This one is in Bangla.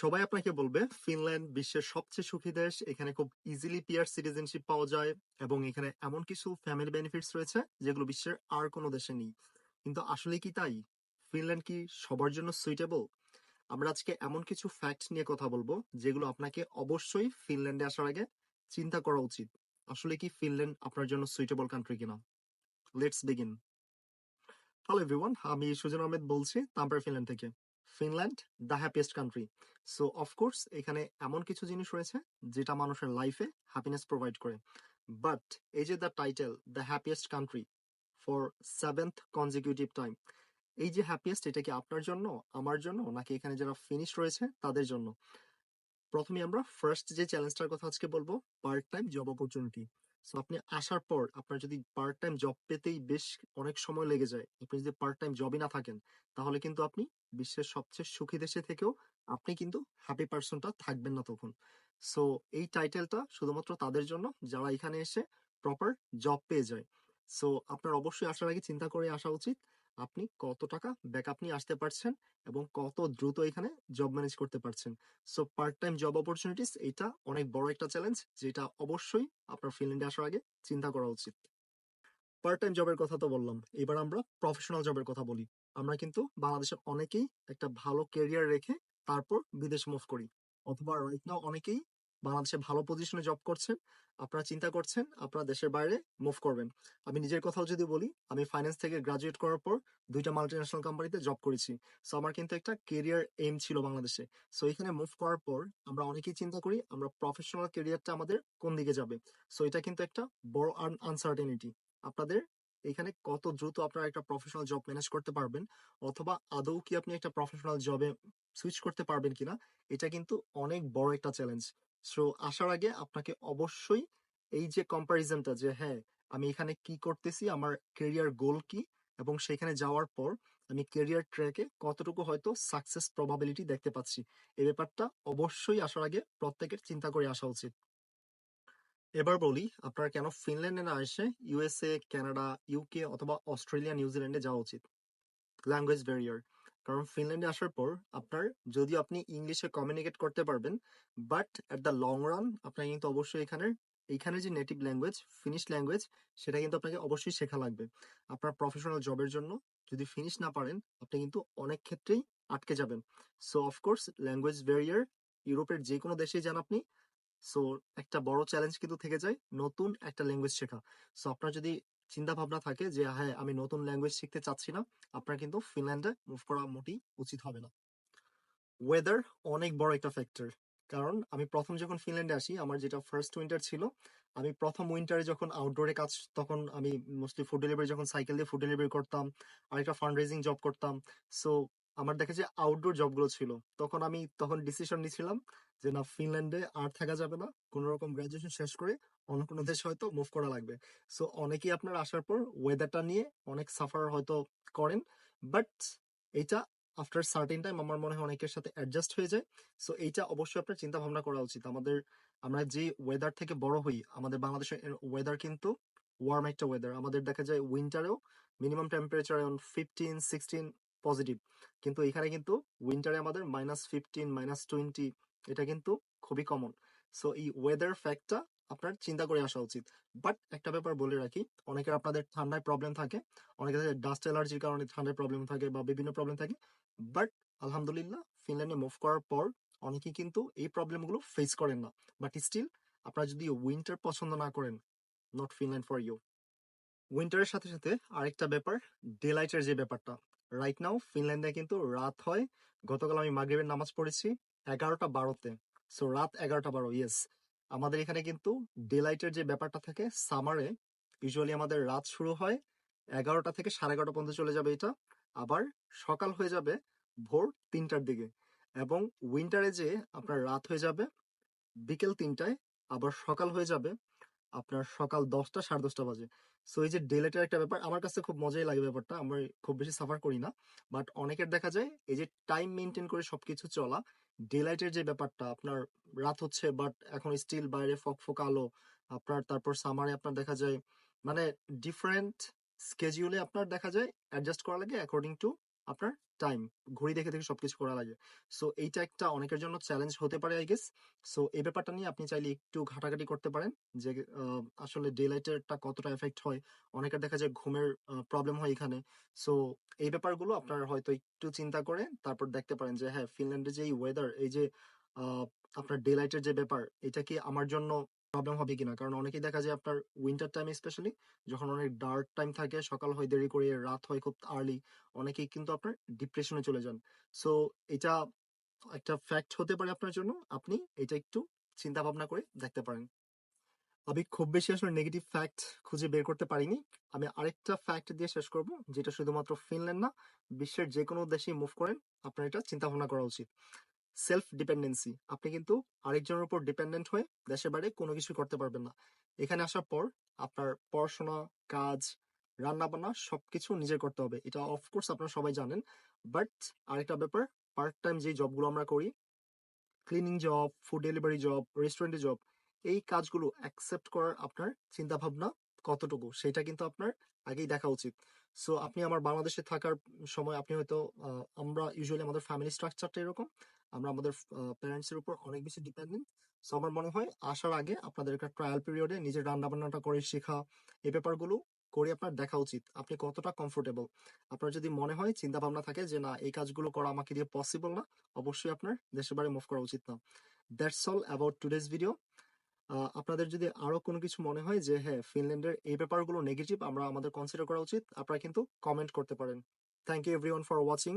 সবাই আপনাকে বলবে, ফিনল্যান্ড বিশ্বের সবচেয়ে সুখী দেশ, এখানে খুব ইজিলি পিয়ার সিটিজেনশিপ পাওয়া যায় এবং এখানে এমন কিছু ফ্যামিলি বেনিফিটস রয়েছে যেগুলো বিশ্বের আর কোনো দেশে নেই। কিন্তু আসলে কি তাই? ফিনল্যান্ড কি সবার জন্য সুইটেবল আমরা আজকে এমন কিছু ফ্যাক্ট নিয়ে কথা বলব, যেগুলো আপনাকে অবশ্যই ফিনল্যান্ডে আসার আগে চিন্তা করা উচিত। আসলে কি ফিনল্যান্ড আপনার জন্য সুইটেবল কান্ট্রি কিনা? লেটস বিগিন হ্যালো এভরিওয়ান আমি সুজন আহমেদ বলছি, তাম্পার ফিনল্যান্ড থেকে। Finland the happiest country so of course এখানে এমন কিছু জিনিস রয়েছে, যেটা মানুষের লাইফে হ্যাপিনেস প্রোভাইড করে। বাট এই যে the title the happiest country for seventh consecutive time এই যে হ্যাপিয়েস্ট এটা কি আপনার জন্য, আমার জন্য, নাকি এখানে যারা ফিনিশ রয়েছে, তাদের জন্য? প্রথমে আমরা ফার্স্ট যে চ্যালেঞ্জটার কথা আজকে বলব part time job opportunity so আপনি আসার পর আপনার যদি পার্ট টাইম জব পেতেই বেশ অনেক সময় লেগে যায়, আপনি যদি পার্ট টাইম জবই না থাকেন, তাহলে কিন্তু আপনি বিশ্বের সবচেয়ে সুখী দেশে থেকেও আপনি কিন্তু হ্যাপি পার্সনটা থাকবেন না তখন। সো এই টাইটেলটা শুধুমাত্র তাদের জন্য, যারা এখানে এসে প্রপার জব পেয়ে যায়। সো আপনার অবশ্যই আসার আগে চিন্তা করে আসা উচিত। আপনি কত টাকা ব্যাকআপ নিয়ে আসতে পারছেন এবং কত দ্রুত এখানে জব ম্যানেজ করতে পারছেন। So part time job opportunities এটা অনেক বড় একটা চ্যালেঞ্জ যেটা অবশ্যই আপনার ফিল্ডে আসার আগে চিন্তা করা উচিত। পার্ট টাইম জবের কথা তো বললাম। এবার আমরা প্রফেশনাল জবের কথা বলি। আমরা কিন্তু বাংলাদেশের অনেকেই একটা ভালো ক্যারিয়ার রেখে তারপর বিদেশ মুভ করি। অথবা রাইট নাও অনেকেই বাংলাদেশে ভালো পজিশনে জব করছেন, আপনারা চিন্তা করছেন, আপনারা দেশের বাইরে মুভ করবেন। আমি নিজের কথাও যদি বলি, আমি ফাইন্যান্স থেকে গ্রাজুয়েট করার পর দুইটা মাল্টি ন্যাশনাল কোম্পানিতে জব করেছি। সো আমার কিন্তু একটা কেরিয়ার এম ছিল বাংলাদেশে। সো এখানে মুভ করার পর আমরা অনেকেই চিন্তা করি, আমরা প্রফেশনাল কেরিয়ারটা আমাদের কোন দিকে যাবে? সো এটা কিন্তু একটা বড় আনসার্টেনিটি আপনাদের এখানে কত দ্রুত আপনারা একটা প্রফেশনাল জব ম্যানেজ করতে পারবেন? অথবা আদৌ কি আপনি একটা প্রফেশনাল জবে সুইচ করতে পারবেন কিনা? এটা কিন্তু অনেক বড় একটা চ্যালেঞ্জ সো আসার আগে আপনাকে অবশ্যই এই যে কম্পারিজনটা যে হ্যাঁ আমি এখানে কি করতেছি? আমার কেরিয়ার গোল কি? এবং সেখানে যাওয়ার পর আমি কেরিয়ার ট্র্যাকে কতটুকু হয়তো সাকসেস প্রবাবিলিটি দেখতে পাচ্ছি? এই ব্যাপারটা অবশ্যই আসার আগে প্রত্যেকের চিন্তা করে আসা উচিত। এবার বলি, আপনার কেন ফিনল্যান্ডে না এসে ইউএসএ কানাডা ইউকে অথবা অস্ট্রেলিয়া নিউজিল্যান্ডে যাওয়া উচিত? ল্যাঙ্গুয়েজ ব্যারিয়ার কারণ ফিনল্যান্ডে আসার পর আপনার, যদিও আপনি ইংলিশে কমিউনিকেট করতে পারবেন but at the long run আপনার কিন্তু অবশ্যই এখানে এইখানে যে নেটিভ ল্যাঙ্গুয়েজ ফিনিশ ল্যাঙ্গুয়েজ সেটা কিন্তু আপনাকে অবশ্যই শেখা লাগবে। আপনার প্রফেশনাল জবের জন্য যদি ফিনিশ না পারেন, আপনি কিন্তু অনেক ক্ষেত্রেই আটকে যাবেন। সো অফকোর্স ল্যাঙ্গুয়েজ ব্যারিয়ার ইউরোপের যে কোনো দেশেই যান আপনি সো একটা বড় চ্যালেঞ্জ কিন্তু থেকে যায়, নতুন একটা ল্যাঙ্গুয়েজ শেখা। সো আপনার যদি চিন্তা ভাবনা থাকে যে হ্যাঁ আমি নতুন ল্যাঙ্গুয়েজ শিখতে চাচ্ছি না, আপনার কিন্তু ফিনল্যান্ডে মুভ করা মোটেই উচিত হবে না। ওয়েদার অনেক বড় একটা ফ্যাক্টর কারণ আমি প্রথম যখন ফিনল্যান্ডে আসি, আমার যেটা ফার্স্ট উইন্টার ছিল, আমি প্রথম উইন্টারে যখন আউটডোরে কাজ, তখন আমি মোস্টলি ফুড ডেলিভারি যখন সাইকেল দিয়ে ফুড ডেলিভারি করতাম, আরেকটা ফান্ড রেজিং জব করতাম। সো আমার দেখা যে আউটডোর জবগুলো ছিল। তখন আমি তখন ডিসিশন নিয়েছিলাম যে না ফিনল্যান্ডে আর থাকা যাবে না। কোন রকম গ্রাজুয়েশন শেষ করে অন্য কোনো দেশে হয়তো মুভ করা লাগবে। সো অনেকেই আপনার আসার পর ওয়েদারটা নিয়ে অনেক সাফার হয়তো করেন। বাট এটা আফটার সার্টেন টাইম আমার মনে হয় অনেকের সাথে অ্যাডজাস্ট হয়ে যায়। সো এইটা অবশ্যই আপনার চিন্তা ভাবনা করা উচিত। আমাদের, আমরা যে ওয়েদার থেকে বড় হই, আমাদের বাংলাদেশের ওয়েদার কিন্তু ওয়ার্ম একটা ওয়েদার আমাদের দেখা যায় উইন্টারেও minimum temperature fifteen sixteen positive কিন্তু এখানে কিন্তু উইন্টারে আমাদের মাইনাস ফিফটিন মাইনাস টোয়েন্টি এটা কিন্তু খুবই কমন সো এই ওয়েদার ফ্যাক্টটা আপনার চিন্তা করে আসা উচিত। বাট একটা ব্যাপার বলে রাখি, অনেকের আপনাদের ঠান্ডায় প্রবলেম থাকে, অনেকের ডাস্ট অ্যালার্জির কারণে ঠান্ডায় প্রবলেম থাকে বা বিভিন্ন প্রবলেম থাকে। বাট আলহামদুলিল্লাহ ফিনল্যান্ডে মুভ করার পর অনেকেই কিন্তু এই প্রবলেমগুলো ফেস করেন না। বাট স্টিল আপনারা যদি উইন্টার পছন্দ না করেন নট ফিনল্যান্ড ফর ইউ উইন্টারের সাথে সাথে আরেকটা ব্যাপার ডে লাইটের যে ব্যাপারটা রাইট নাও ফিনল্যান্ডে কিন্তু রাত হয়। গতকাল আমি মাগরিবের নামাজ পড়েছি এগারোটা বারোতে। সো রাত এগারোটা বারো ইয়েস আমাদের এখানে কিন্তু ডে লাইটের যে ব্যাপারটা থাকে সামারে ইউজুয়ালি আমাদের রাত শুরু হয় এগারোটা থেকে সাড়ে এগারোটা পর্যন্ত চলে যাবে এটা। আবার সকাল হয়ে যাবে ভোর তিনটার দিকে। এবং উইন্টারে যে আপনার রাত হয়ে যাবে, বিকেল তিনটায়, আবার সকাল হয়ে যাবে আপনার সকাল দশটা, সাড়ে দশটা বাজে। সো এই যে ডেলেটের একটা ব্যাপার, আমার কাছে খুব মজাই লাগে ব্যাপারটা। আমরা খুব বেশি সাফার করি না। বাট অনেকের দেখা যায়, এই যে টাইম মেনটেন করে সবকিছু চলা ডেলাইটের যে ব্যাপারটা, আপনার রাত হচ্ছে বাট এখন স্টিল বাইরে ফক ফক আলো, আপনার তারপর সামারে আপনার দেখা যায় মানে ডিফারেন্ট স্কেজিউলে আপনার দেখা যায় অ্যাডজাস্ট করা লাগে অ্যাকর্ডিং টু আপনার টাইম ঘড়ি দেখে দেখে সবকিছু করা লাগে। সো এইটা একটা অনেকের জন্য চ্যালেঞ্জ হতে পারে আই গেস সো এই ব্যাপারটা নিয়ে আপনি চাইলে একটু ঘাটাঘাটি করতে পারেন যে আসলে ডে লাইটেরটা কতটা এফেক্ট হয়। অনেকের দেখা যায় ঘুমের প্রবলেম হয় এখানে। সো এই ব্যাপারগুলো আপনার হয়তো একটু চিন্তা করে তারপর দেখতে পারেন যে হ্যাঁ ফিনল্যান্ডের যে ওয়েদার এই যে আপনার ডে লাইটের যে ব্যাপার, এটা কি আমার জন্য প্রবলেম হবে কিনা? কারণ অনেকেই দেখা যায় আপনার উইন্টার টাইম স্পেশালি যখন অনেক ডার্ক টাইম থাকে, সকাল হয় দেরি করে রাত হয় খুব আর্লি অনেকেই কিন্তু আপনার ডিপ্রেশনে চলে যান। সো এটা একটা ফ্যাক্ট হতে পারে আপনার জন্য, আপনি এটা একটু চিন্তা ভাবনা করে দেখতে পারেন। আমি খুব বেশি আসলে নেগেটিভ ফ্যাক্ট খুঁজে বের করতে পারিনি। আমি আরেকটা ফ্যাক্ট দিয়ে শেষ করব, যেটা শুধুমাত্র ফিনল্যান্ড না, বিশ্বের যে কোনো দেশেই মুভ করেন, আপনার এটা চিন্তা ভাবনা করা উচিত। সেলফ ডিপেন্ডেন্সি আপনি কিন্তু আরেকজনের উপর ডিপেন্ডেন্ট হয়ে দেশের বাইরে কোনো কিছু করতে পারবেন না। এখানে আসার পর আপনার পড়াশোনা, কাজ রান্না বান্না সবকিছু নিজে করতে হবে। এটা অফকোর্স আপনারা সবাই জানেন। বাট আরেকটা ব্যাপার পার্ট টাইম যে জবগুলো আমরা করি cleaning job food delivery job রেস্টুরেন্টে জব এই কাজগুলো অ্যাকসেপ্ট করার আপনার চিন্তা ভাবনা কতটুকু? সেটা কিন্তু আপনার আগেই দেখা উচিত। সো আপনি আমার বাংলাদেশে থাকার সময় আপনি হয়তো আমরা ইউজুয়ালি আমাদের ফ্যামিলি স্ট্রাকচারটা এরকম। আমরা আমাদের প্যারেন্টসের উপর অনেক বেশি ডিপেন্ডেন্ট সো আমার মনে হয় আসার আগে আপনাদের একটা ট্রায়াল পিরিয়ডে নিজের রান্না বান্নাটা করে শেখা, এই ব্যাপারগুলো করে আপনার দেখা উচিত। আপনি কতটা কমফোর্টেবল আপনার যদি মনে হয় চিন্তা ভাবনা থাকে যে, না, এই কাজগুলো করা আমাকে দিয়ে পসিবল না, অবশ্যই আপনার দেশের বাইরে মুভ করা উচিত না। That's all about today's video আপনাদের যদি আরও কোনো কিছু মনে হয় যে হ্যাঁ ফিনল্যান্ডের এই ব্যাপারগুলো নেগেটিভ আমরা আমাদের কনসিডার করা উচিত, আপনারা কিন্তু কমেন্ট করতে পারেন। Thank you everyone for watching